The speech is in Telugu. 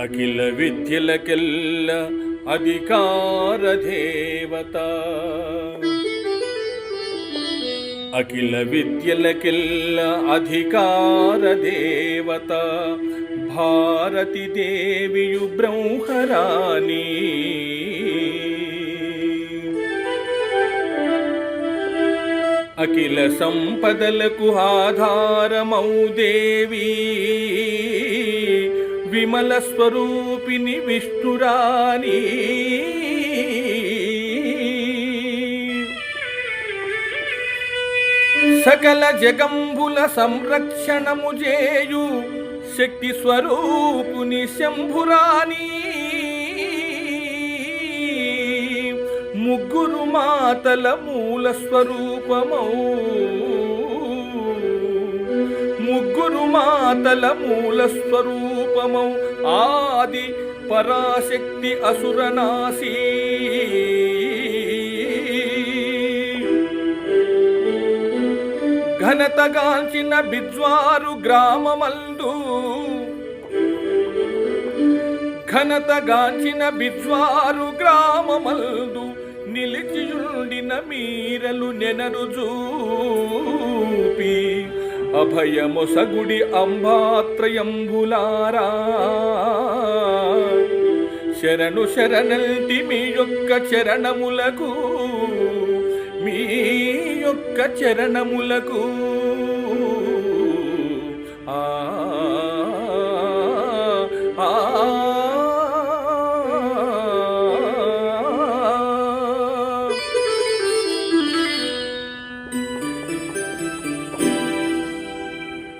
అఖిల విద్యలకెల్ల అధికార దేవత అఖిల విద్యలకెల్ల అధికార దేవత భారతి దేవియు బ్రహ్మరాణి అఖిల సంపదలకు ఆధారమౌ దేవీ విమల స్వరూపిణి విష్ణురాణి. సకల జగంబుల సంరక్షణము చేయు శక్తి స్వరూపుని శంభురాణి. ముగ్గురు మాతల మూల స్వరూపమౌ. ముగ్గురు మాతల మూల స్వరూప రూపమౌ ఆది పరాశక్తి అసురనాశీ. ఘనతగాంచిన బిజ్వారు గ్రామమందు. ఘనతగాంచిన బిజ్వారు గ్రామమందు నిలిచియుండిన మీరలు నెనరు చూపీ అభయమొసగుడి అంబాత్రయంబులారా. శరణు శరణల్టి మీ యొక్క చరణములకు మీ యొక్క చరణములకు.